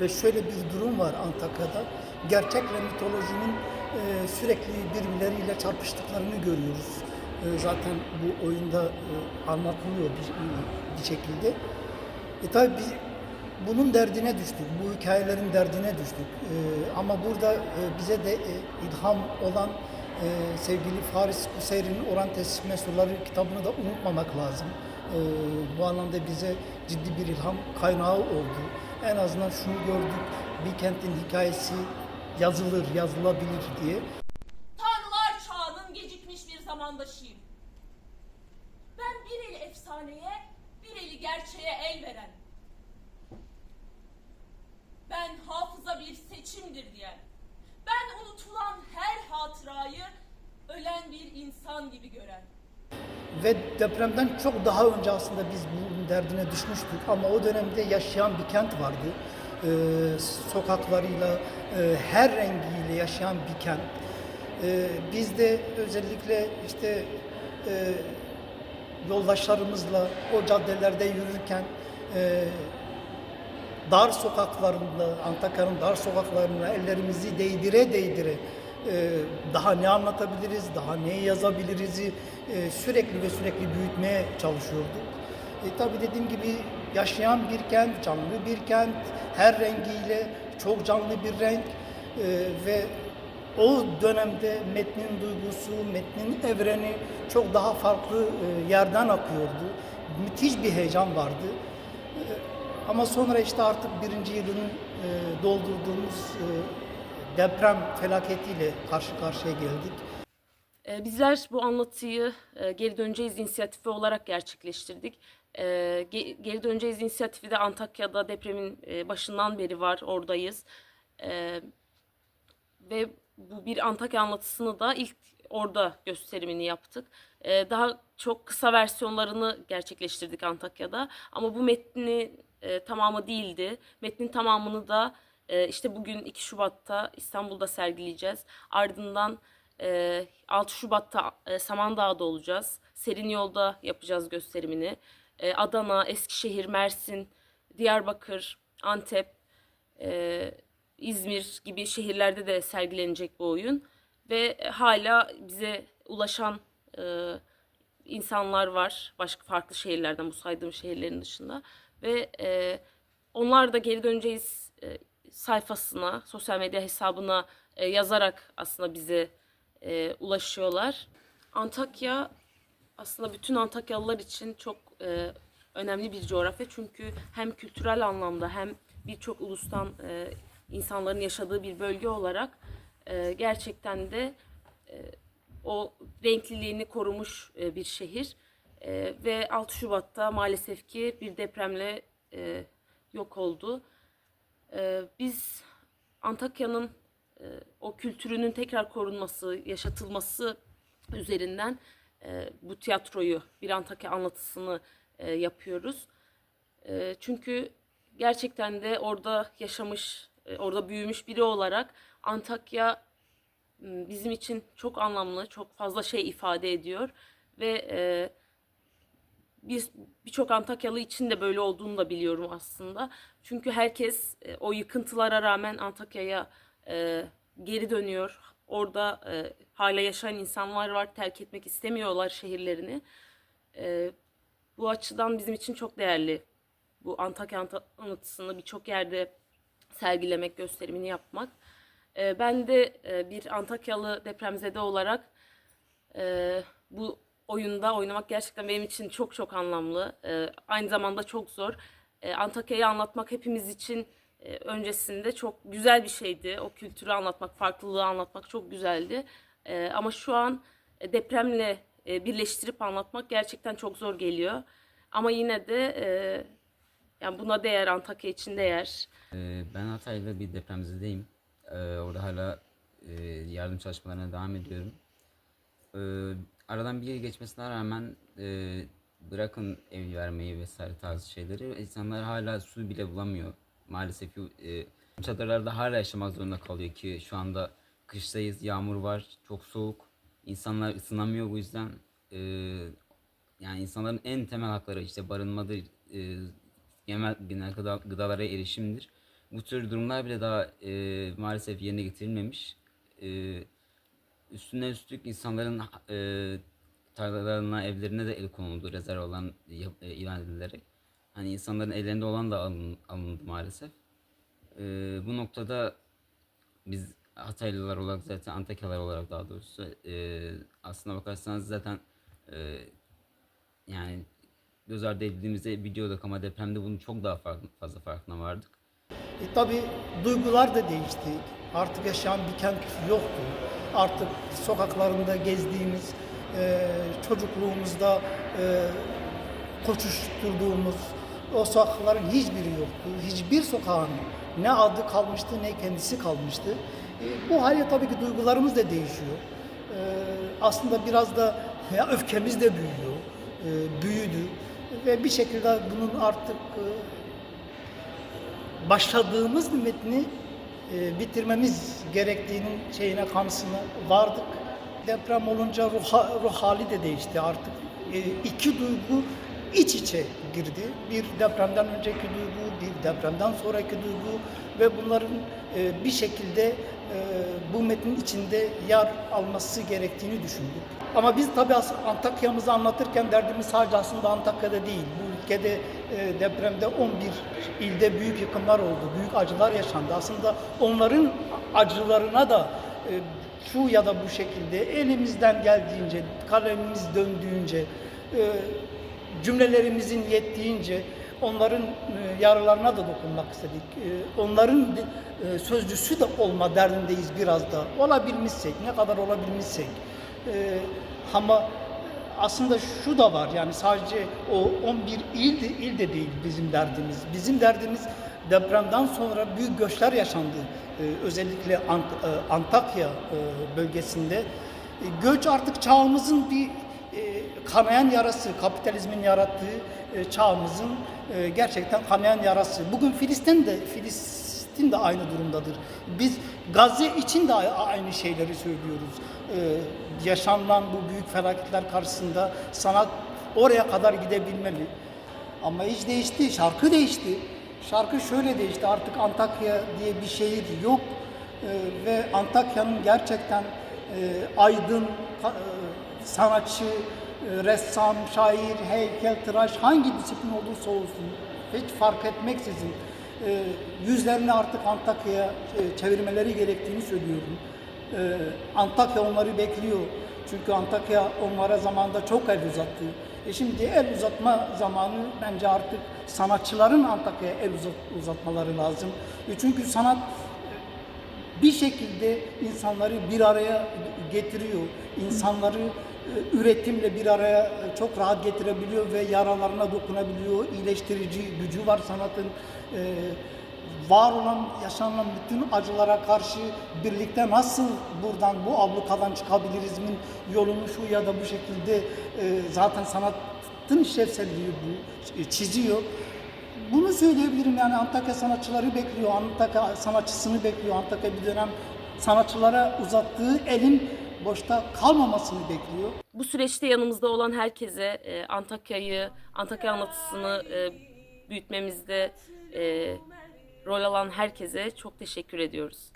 Ve şöyle bir durum var Antakya'da. Gerçekle mitolojinin e, sürekli birbirleriyle çarpıştıklarını görüyoruz. E, zaten bu oyunda e, anlatılıyor bir, bir şekilde. E tabi biz bunun derdine düştük, bu hikayelerin derdine düştük. E, ama burada e, bize de e, ilham olan e, sevgili Faris Kuseyri'nin Orantes Mesurları kitabını da unutmamak lazım. E, bu anlamda bize ciddi bir ilham kaynağı oldu. En azından şunu gördük, bir kentin hikayesi yazılır, yazılabilir diye. Tanrılar çağının gecikmiş bir zamandaşıyım. Ben bir eli efsaneye, bir eli gerçeğe el veren. Ben hafıza bir seçimdir diyen. Ben unutulan her hatırayı ölen bir insan gibi gören. Ve depremden çok daha önce aslında biz bunun derdine düşmüştük ama o dönemde yaşayan bir kent vardı. Ee, sokaklarıyla, e, her rengiyle yaşayan bir kent. Ee, biz de özellikle işte e, yoldaşlarımızla o caddelerde yürürken e, dar sokaklarında, Antakya'nın dar sokaklarına ellerimizi değdire değdire daha ne anlatabiliriz, daha ne yazabiliriz e, sürekli ve sürekli büyütmeye çalışıyorduk. E, tabii dediğim gibi yaşayan bir kent, canlı bir kent, her rengiyle çok canlı bir renk e, ve o dönemde metnin duygusu, metnin evreni çok daha farklı e, yerden akıyordu. Müthiş bir heyecan vardı. Ama sonra işte artık birinci yılını e, doldurduğumuz e, deprem felaketiyle karşı karşıya geldik. Ee, Bizler bu anlatıyı e, Geri Döneceğiz inisiyatifi olarak gerçekleştirdik. Ee, Ge- Geri Döneceğiz inisiyatifi de Antakya'da depremin e, başından beri var, oradayız. Ee, Ve bu bir Antakya anlatısını da ilk orada gösterimini yaptık. Daha çok kısa versiyonlarını gerçekleştirdik Antakya'da. Ama bu metni e, tamamı değildi. Metnin tamamını da e, işte bugün 2 Şubat'ta İstanbul'da sergileyeceğiz. Ardından e, 6 Şubat'ta e, Samandağ'da olacağız. Serin Yol'da yapacağız gösterimini. E, Adana, Eskişehir, Mersin, Diyarbakır, Antep, e, İzmir gibi şehirlerde de sergilenecek bu oyun. Ve hala bize ulaşan e, insanlar var. Başka farklı şehirlerden bu saydığım şehirlerin dışında. Ve e, onlar da geri döneceğiz e, sayfasına, sosyal medya hesabına e, yazarak aslında bize e, ulaşıyorlar. Antakya aslında bütün Antakyalılar için çok e, önemli bir coğrafya çünkü hem kültürel anlamda hem birçok ulustan e, insanların yaşadığı bir bölge olarak e, gerçekten de e, o renkliliğini korumuş e, bir şehir E, ve 6 Şubat'ta maalesef ki bir depremle e, yok oldu. E, biz Antakya'nın e, o kültürünün tekrar korunması, yaşatılması üzerinden e, bu tiyatroyu, bir Antakya anlatısını e, yapıyoruz. Çünkü gerçekten de orada yaşamış, orada büyümüş biri olarak Antakya bizim için çok anlamlı, çok fazla şey ifade ediyor ve e, birçok Antakyalı için de böyle olduğunu da biliyorum aslında. Çünkü herkes e, o yıkıntılara rağmen Antakya'ya e, geri dönüyor. Orada e, hala yaşayan insanlar var, terk etmek istemiyorlar şehirlerini. E, bu açıdan bizim için çok değerli. Bu Antakya anta- anlatısını birçok yerde sergilemek, gösterimini yapmak. E, ben de e, bir Antakyalı depremzede olarak e, bu oyunda oynamak gerçekten benim için çok çok anlamlı. E, aynı zamanda çok zor. E, Antakya'yı anlatmak hepimiz için e, öncesinde çok güzel bir şeydi. O kültürü anlatmak, farklılığı anlatmak çok güzeldi. E, ama şu an e, depremle e, birleştirip anlatmak gerçekten çok zor geliyor. Ama yine de e, yani buna değer, Antakya için değer. Ee, Ben Hatay'da bir depremzedeyim. Ee, Orada hala e, yardım çalışmalarına devam ediyorum. Ee, Aradan bir yıl geçmesine rağmen e, bırakın ev vermeyi vesaire tarzı şeyleri insanlar hala su bile bulamıyor. Maalesef e, çadırlarda hala yaşamak zorunda kalıyor ki şu anda kıştayız, yağmur var, çok soğuk. İnsanlar ısınamıyor bu yüzden. e, yani insanların en temel hakları işte barınmadır, e, genel, genel gıda, gıdalara erişimdir. bu tür durumlar bile daha e, maalesef yerine getirilmemiş. E, üstüne üstlük insanların e, tarlalarına, evlerine de el konuldu rezerv olan e, ilan edilerek. Hani insanların ellerinde olan da alın- alındı maalesef. E, bu noktada biz Hataylılar olarak zaten Antakyalılar olarak daha doğrusu e, aslına bakarsanız zaten e, yani göz ardı edildiğimizde biliyorduk ama depremde bunun çok daha fazla farkına vardık. E, tabii duygular da değişti. Artık yaşayan bir kent yoktu. Artık sokaklarında gezdiğimiz, e, çocukluğumuzda e, koşuşturduğumuz o sokakların hiçbiri yoktu. Hiçbir sokağın ne adı kalmıştı ne kendisi kalmıştı. E, bu haliyle tabii ki duygularımız da değişiyor. E, aslında biraz da ya, öfkemiz de büyüyor, e, büyüdü ve bir şekilde bunun artık e, başladığımız metni e, bitirmemiz gerektiğinin şeyine kanısına vardık. Deprem olunca ruh, ruh hali de değişti artık. E, iki duygu iç içe girdi. Bir depremden önceki duygu, bir depremden sonraki duygu ve bunların e, bir şekilde e, bu metnin içinde yer alması gerektiğini düşündük. Ama biz tabii Antakya'mızı anlatırken derdimiz sadece aslında Antakya'da değil. Bu ülkede e, depremde 11 ilde büyük yıkımlar oldu, büyük acılar yaşandı. Aslında onların acılarına da e, şu ya da bu şekilde elimizden geldiğince, kalemimiz döndüğünce, e, cümlelerimizin yettiğince onların e, yaralarına da dokunmak istedik. E, onların e, sözcüsü de olma derdindeyiz biraz da. Olabilmişsek, ne kadar olabilmişsek. E, ama aslında şu da var yani sadece o 11 il de, il de değil bizim derdimiz. Bizim derdimiz depremden sonra büyük göçler yaşandı. Ee, özellikle Ant- e, Antakya e, bölgesinde. E, göç artık çağımızın bir e, kanayan yarası, kapitalizmin yarattığı e, çağımızın e, gerçekten kanayan yarası. Bugün Filistin de Filistin de aynı durumdadır. Biz Gazze için de aynı şeyleri söylüyoruz. Ee, yaşanılan bu büyük felaketler karşısında sanat oraya kadar gidebilmeli. Ama iş değişti, şarkı değişti. Şarkı şöyle değişti, artık Antakya diye bir şehir yok. Ee, ve Antakya'nın gerçekten e, aydın, e, sanatçı, e, ressam, şair, heykeltıraş hangi disiplin olursa olsun hiç fark etmeksizin e, yüzlerini artık Antakya'ya e, çevirmeleri gerektiğini söylüyorum. E, Antakya onları bekliyor. Çünkü Antakya onlara zamanda çok el uzattı. E şimdi el uzatma zamanı bence artık sanatçıların Antakya'ya el uzat- uzatmaları lazım. E çünkü sanat bir şekilde insanları bir araya getiriyor. İnsanları e, üretimle bir araya çok rahat getirebiliyor ve yaralarına dokunabiliyor. İyileştirici gücü var sanatın. E, Var olan, yaşanan bütün acılara karşı birlikte nasıl buradan, bu ablukadan çıkabilirizmin yolunu şu ya da bu şekilde e, zaten sanatın şevselliği bu, e, çiziyor. Bunu söyleyebilirim yani Antakya sanatçıları bekliyor, Antakya sanatçısını bekliyor. Antakya bir dönem sanatçılara uzattığı elin boşta kalmamasını bekliyor. Bu süreçte yanımızda olan herkese e, Antakya'yı, Antakya anlatısını e, büyütmemizde e, rol alan herkese çok teşekkür ediyoruz.